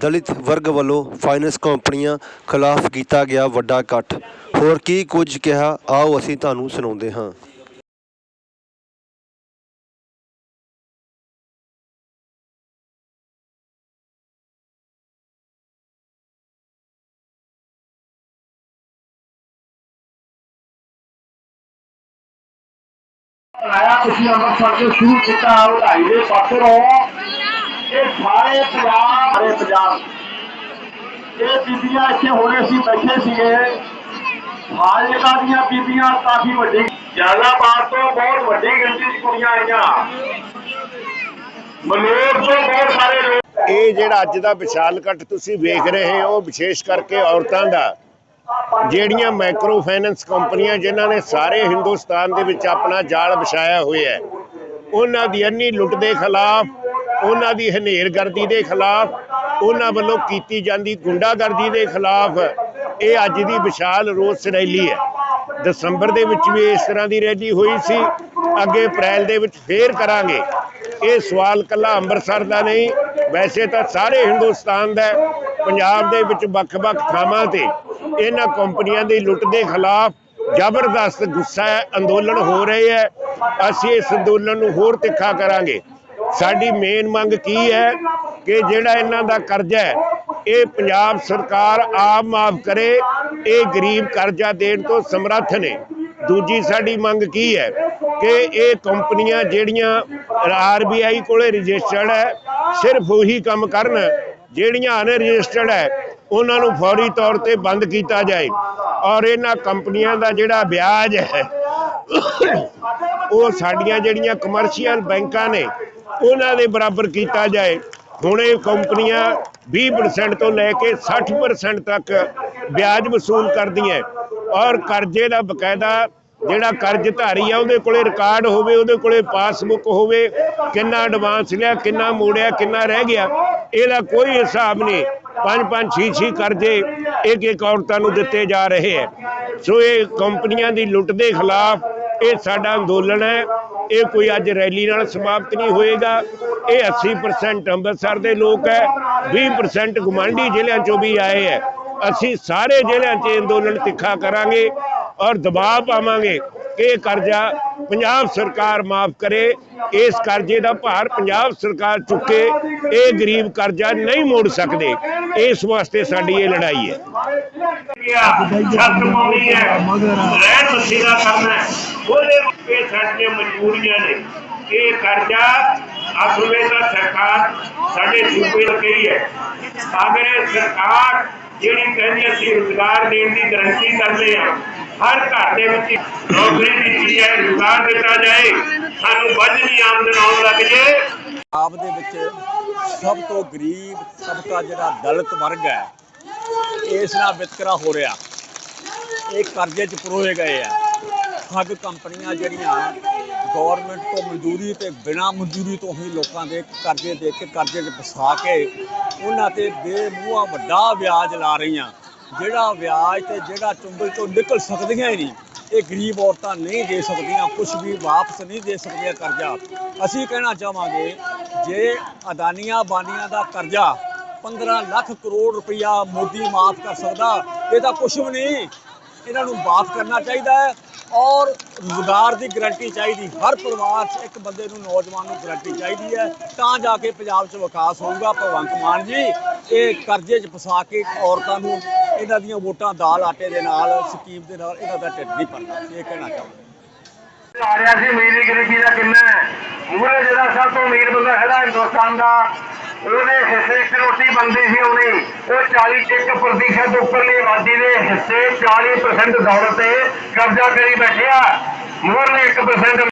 ਦਲਿਤ ਵਰਗ ਵੱਲੋਂ ਫਾਈਨੈਂਸ ਕੰਪਨੀਆਂ ਖਿਲਾਫ ਕੀਤਾ ਗਿਆ ਵੱਡਾ ਇਕੱਠ। ਹੋਰ ਕੀ ਕੁਝ ਕਿਹਾ, ਆਓ ਅਸੀਂ ਤੁਹਾਨੂੰ ਸੁਣਾਉਂਦੇ ਹਾਂ। ਆਇਆ ਤੁਸੀਂ ਅੰਮ੍ਰਿਤਸਰ ਤੋਂ ਸ਼ੁਰੂ ਕੀਤਾ ਵਧਾਈ ਦੇ ਪਾਤਰ ਇਹ ਸਾਰੇ ਪੰਜਾਬ ਪੰਜਾਬ। ਇਹ ਬੀਬੀਆਂ ਇੱਥੇ ਹੋਣੇ ਸੀ, ਬੈਠੇ ਸੀਗੇ। ਫਾਜ਼ਿਲਕਾ ਦੀਆਂ ਬੀਬੀਆਂ ਕਾਫੀ ਵੱਡੀ ਜਲਾਲਾਬਾਦ ਤੋਂ ਬਹੁਤ ਵੱਡੀ ਗਿਣਤੀ 'ਚ ਕੁੜੀਆਂ ਆਈਆਂ। ਮਲੇਰ ਤੋਂ ਬਹੁਤ ਸਾਰੇ ਲੋਕ ਇਹ ਜਿਹੜਾ ਅੱਜ ਦਾ ਵਿਸ਼ਾਲ ਇਕੱਠ ਤੁਸੀਂ ਵੇਖ ਰਹੇ ਹੋ, ਵਿਸ਼ੇਸ਼ ਕਰਕੇ ਔਰਤਾਂ ਦਾ, ਜਿਹੜੀਆਂ ਮਾਈਕਰੋ ਫਾਈਨੈਂਸ ਕੰਪਨੀਆਂ ਜਿਨ੍ਹਾਂ ਨੇ ਸਾਰੇ ਹਿੰਦੁਸਤਾਨ ਦੇ ਵਿੱਚ ਆਪਣਾ ਜਾਲ ਵਿਛਾਇਆ ਹੋਇਆ ਹੈ, ਉਹਨਾਂ ਦੀ ਅੰਨੀ ਲੁੱਟ ਦੇ ਖਿਲਾਫ, ਉਹਨਾਂ ਦੀ ਹਨੇਰਗਰਦੀ ਦੇ ਖਿਲਾਫ ਉਹਨਾਂ ਵੱਲੋਂ ਕੀਤੀ ਜਾਂਦੀ ਗੁੰਡਾਗਰਦੀ ਦੇ ਖਿਲਾਫ ਇਹ ਅੱਜ ਦੀ ਵਿਸ਼ਾਲ ਰੋਸ ਰੈਲੀ ਹੈ। ਦਸੰਬਰ ਦੇ ਵਿੱਚ ਵੀ ਇਸ ਤਰ੍ਹਾਂ ਦੀ ਰੈਲੀ ਹੋਈ ਸੀ। ਅੱਗੇ ਅਪ੍ਰੈਲ ਦੇ ਵਿੱਚ ਫੇਰ ਕਰਾਂਗੇ। ਇਹ ਸਵਾਲ ਕੱਲਾ ਅੰਮ੍ਰਿਤਸਰ ਦਾ ਨਹੀਂ, ਵੈਸੇ ਤਾਂ ਸਾਰੇ ਹਿੰਦੁਸਤਾਨ ਦਾ ਪੰਜਾਬ ਦੇ ਵਿੱਚ ਵੱਖ-ਵੱਖ ਥਾਵਾਂ ਤੇ ਇਹਨਾਂ ਕੰਪਨੀਆਂ ਦੀ ਲੁੱਟ ਦੇ ਖਿਲਾਫ ਜ਼ਬਰਦਸਤ ਗੁੱਸਾ ਹੈ, ਅੰਦੋਲਨ ਹੋ ਰਹੇ ਹੈ। ਅਸੀਂ ਇਸ ਅੰਦੋਲਨ ਨੂੰ ਹੋਰ ਤਿੱਖਾ ਕਰਾਂਗੇ। ਸਾਡੀ ਮੇਨ ਮੰਗ ਕੀ ਹੈ? ਕਿ ਜਿਹੜਾ ਇਹਨਾਂ ਦਾ ਕਰਜ਼ਾ ਹੈ, ਇਹ ਪੰਜਾਬ ਸਰਕਾਰ ਆਪ ਮਾਫ ਕਰੇ, ਇਹ ਗਰੀਬ ਕਰਜ਼ਾ ਦੇਣ ਤੋਂ ਸਮਰੱਥ ਨੇ। ਦੂਜੀ ਸਾਡੀ ਮੰਗ ਕੀ ਹੈ ਕਿ ਇਹ ਕੰਪਨੀਆਂ ਜਿਹੜੀਆਂ ਆਰਬੀਆਈ ਕੋਲੇ ਰਜਿਸਟਰਡ ਹੈ, ਸਿਰਫ ਉਹੀ ਕੰਮ ਕਰਨ, ਜਿਹੜੀਆਂ ਅਨਰਜਿਸਟਰਡ ਹੈ, ਉਹਨਾਂ ਨੂੰ ਫੌਰੀ ਤੌਰ ਤੇ ਬੰਦ ਕੀਤਾ ਜਾਏ। ਔਰ ਇਹਨਾਂ ਕੰਪਨੀਆਂ ਦਾ ਜਿਹੜਾ ਵਿਆਜ ਹੈ, ਉਹ ਸਾਡੀਆਂ ਜਿਹੜੀਆਂ ਕਮਰਸ਼ੀਅਲ ਬੈਂਕਾਂ ਨੇ, ਉਹਨਾਂ ਦੇ ਬਰਾਬਰ ਕੀਤਾ ਜਾਏ। ਹੁਣ ਇਹ ਕੰਪਨੀਆਂ 20% ਤੋਂ ਲੈ ਕੇ 60% ਤੱਕ ਵਿਆਜ ਵਸੂਲ ਕਰਦੀਆਂ ਔਰ ਕਰਜ਼ੇ ਦਾ ਬਕਾਇਦਾ ਜਿਹੜਾ ਕਰਜ਼ਧਾਰੀ ਆ, ਉਹਦੇ ਕੋਲੇ ਰਿਕਾਰਡ ਹੋਵੇ, ਉਹਦੇ ਕੋਲੇ ਪਾਸਬੁੱਕ ਹੋਵੇ, ਕਿੰਨਾ ਐਡਵਾਂਸ ਲਿਆ, ਕਿੰਨਾ ਮੋੜਿਆ, ਕਿੰਨਾ ਰਹਿ ਗਿਆ, ਇਹਦਾ ਕੋਈ ਹਿਸਾਬ ਨਹੀਂ। ਪੰਜ ਪੰਜ, ਛੇ ਛੇ ਕਰਜ਼ੇ ਇੱਕ ਇੱਕ ਔਰਤਾਂ ਨੂੰ ਦਿੱਤੇ ਜਾ ਰਹੇ ਹੈ। ਸੋ ਇਹ ਕੰਪਨੀਆਂ ਦੀ ਲੁੱਟ ਦੇ ਖਿਲਾਫ ਇਹ ਸਾਡਾ ਅੰਦੋਲਨ ਹੈ। ਇਹ ਕੋਈ ਅੱਜ ਰੈਲੀ ਨਾਲ ਸਮਾਪਤ ਨਹੀਂ ਹੋਏਗਾ। ਇਹ 80% ਅੰਮ੍ਰਿਤਸਰ ਦੇ ਲੋਕ ਹੈ 20% ਗੁਆਂਢੀ ਜ਼ਿਲ੍ਹਿਆਂ ਚੋਂ ਵੀ ਆਏ ਹੈ। ਅਸੀਂ ਸਾਰੇ ਜ਼ਿਲ੍ਹਿਆਂ 'ਚ ਅੰਦੋਲਨ ਤਿੱਖਾ ਕਰਾਂਗੇ ਔਰ ਦਬਾਅ ਪਾਵਾਂਗੇ ਕਿ ਇਹ ਕਰਜ਼ਾ ਪੰਜਾਬ ਸਰਕਾਰ ਮਾਫ ਕਰੇ। ਇਸ ਕਰਜ਼ੇ ਦਾ ਭਾਰ ਪੰਜਾਬ ਸਰਕਾਰ ਚੁੱਕੇ, ਇਹ ਗਰੀਬ ਕਰਜ਼ਾ ਨਹੀਂ ਮੋੜ ਸਕਦੇ। ਇਸ ਵਾਸਤੇ ਸਾਡੀ ਇਹ ਲੜਾਈ ਹੈ। ਛੱਤ ਪਾਉਣੀ ਹੈ। ਰਹਿਣ ਮਸੀਰਾ ਕਰਨਾ ਹੈ। ਉਹਦੇ ਇਹ ਸਾਡੀਆਂ ਮਜਬੂਰੀਆਂ ਨੇ। ਇਹ ਕਰਜ਼ਾ ਅਸਲ ਵਿੱਚ ਸਰਕਾਰ ਸਾਡੇ ਸੂਬੇ ਨੂੰ ਕਹੀ ਹੈ। ਅਗਰ ਸਰਕਾਰ ਜਿਹੜੀ ਕਹਿੰਦੀ ਅਸੀਂ ਰੁਜ਼ਗਾਰ ਦੇਣ ਦੀ ਗਰੰਟੀ ਕਰਦੇ ਹਾਂ, ਹਰ ਘਰ ਦੇ ਵਿੱਚ ਨੌਕਰੀ ਦਿੱਤੀ ਹੈ, ਰੁਜ਼ਗਾਰ ਦਿੱਤਾ ਜਾਏ, ਸਾਨੂੰ ਵੱਧਵੀਂ ਆਮਦਨ ਆਉਣ ਲੱਗ ਜੇ। ਪੰਜਾਬ ਦੇ ਵਿੱਚ ਸਭ ਤੋਂ ਗਰੀਬ ਤਬਕਾ ਜਿਹੜਾ ਦਲਿਤ ਵਰਗ ਹੈ, ਇਸ ਨਾਲ ਵਿਤਕਰਾ ਹੋ ਰਿਹਾ। ਇਹ ਕਰਜ਼ੇ 'ਚ ਪਰੋਏ ਗਏ ਆ। ਠੱਗ ਕੰਪਨੀਆਂ ਜਿਹੜੀਆਂ ਗਵਰਨਮੈਂਟ ਤੋਂ ਮਨਜ਼ੂਰੀ ਤੇ ਬਿਨਾਂ ਮਨਜ਼ੂਰੀ ਤੋਂ ਹੀ ਲੋਕਾਂ ਦੇ ਕਰਜ਼ੇ ਦੇ ਕੇ ਕਰਜ਼ੇ 'ਚ ਫਸਾ ਕੇ ਉਹਨਾਂ ਤੇ ਬੇਮੂਹਾ ਵੱਡਾ ਵਿਆਜ ਲਾ ਰਹੀਆਂ। ਜਿਹੜਾ ਵਿਆਜ ਤੇ ਜਿਹੜਾ ਚੁੰਗਲ ਚੋਂ ਨਿਕਲ ਸਕਦੀਆਂ ਹੀ ਨਹੀਂ, ਇਹ ਗਰੀਬ ਔਰਤਾਂ ਨਹੀਂ ਦੇ ਸਕਦੀਆਂ ਕੁਝ ਵੀ ਵਾਪਸ ਨਹੀਂ ਦੇ ਸਕਦੀਆਂ ਕਰਜ਼ਾ। ਅਸੀਂ ਕਹਿਣਾ ਚਾਹਾਂਗੇ, ਜੇ ਅਦਾਨੀਆਂ ਬਾਨੀਆਂ ਦਾ ਕਰਜ਼ਾ 15 ਲੱਖ ਕਰੋੜ ਰੁਪਇਆ ਮੋਦੀ ਮਾਫ ਕਰ ਸਕਦਾ, ਇਹ ਤਾਂ ਕੁਝ ਵੀ ਨਹੀਂ। ਇਹਨਾਂ ਨੂੰ ਮਾਫ ਕਰਨਾ ਚਾਹੀਦਾ ਹੈ। ਔਰ ਰੁਜ਼ਗਾਰ ਦੀ ਗਰੰਟੀ ਚਾਹੀਦੀ। ਹਰ ਪਰਿਵਾਰ 'ਚ ਇੱਕ ਬੰਦੇ ਨੂੰ ਨੌਜਵਾਨ ਨੂੰ ਗਰੰਟੀ ਚਾਹੀਦੀ ਹੈ। ਤਾਂ ਜਾ ਕੇ ਪੰਜਾਬ 'ਚ ਵਿਕਾਸ ਹੋਊਗਾ। ਭਗਵੰਤ ਮਾਨ ਜੀ, ਇਹ ਕਰਜ਼ੇ 'ਚ ਫਸਾ ਕੇ ਔਰਤਾਂ ਨੂੰ ਇਹਨਾਂ ਦੀਆਂ ਵੋਟਾਂ ਦਾਲ ਆਟੇ ਦੇ ਨਾਲ, ਸਕੀਮ ਦੇ ਨਾਲ ਇਹਨਾਂ ਦਾ ਢਿੱਡ ਨਹੀਂ ਭਰਦਾ ਇਹ ਕਹਿਣਾ ਚਾਹੁੰਦਾ। ਆ ਰਿਹਾ ਸੀ ਅਮੀਰੀ ਗਰੀਬੀ ਦਾ ਕਿੰਨਾ ਹੈ? ਜਿਹੜਾ ਸਭ ਤੋਂ ਅਮੀਰ ਬੰਦਾ ਹੈਗਾ ਹਿੰਦੁਸਤਾਨ ਦਾ ਉਹਦੇ ਹਿੱਸੇ ਇੱਕ ਸੀ ਉਹਨੇ ਉਹ 41% ਉੱਪਰਲੀ ਆਬਾਦੀ ਦੇ ਹਿੱਸੇ 40% ਦੌਲਤ ਤੇ ਕਬਜ਼ਾ ਕਰੀ ਬੈਠਿਆ ਮੂਹਰੇ 1%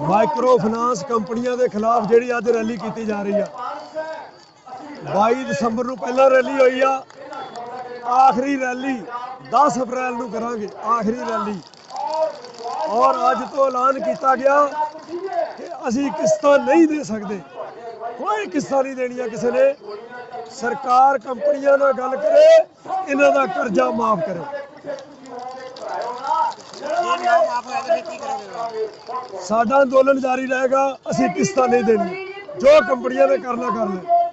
ਮਾਈਕਰੋ ਫਾਈਨਾਂਸ ਕੰਪਨੀਆਂ ਦੇ ਖਿਲਾਫ ਜਿਹੜੀ ਅੱਜ ਰੈਲੀ ਕੀਤੀ ਜਾ ਰਹੀ ਆ। 22 ਦਸੰਬਰ ਨੂੰ ਪਹਿਲਾਂ ਰੈਲੀ ਹੋਈ ਆ। ਆਖਰੀ ਰੈਲੀ 10 ਅਪ੍ਰੈਲ ਨੂੰ ਕਰਾਂਗੇ, ਆਖਰੀ ਰੈਲੀ ਔਰ ਅੱਜ ਤੋਂ ਐਲਾਨ ਕੀਤਾ ਗਿਆ ਕਿ ਅਸੀਂ ਕਿਸ਼ਤਾਂ ਨਹੀਂ ਦੇ ਸਕਦੇ। ਕੋਈ ਕਿਸ਼ਤਾਂ ਨਹੀਂ ਦੇਣੀਆਂ ਕਿਸੇ ਨੇ। ਸਰਕਾਰ ਕੰਪਨੀਆਂ ਨਾਲ ਗੱਲ ਕਰੇ, ਇਹਨਾਂ ਦਾ ਕਰਜ਼ਾ ਮਾਫ ਕਰੇ। ਸਾਡਾ ਅੰਦੋਲਨ ਜਾਰੀ ਰਹੇਗਾ, ਅਸੀਂ ਕਿਸ਼ਤਾਂ ਨਹੀਂ ਦੇਣੀ ਜੋ ਕੰਪਨੀਆਂ ਨੇ ਕਰਨਾ, ਕਰ ਲੈ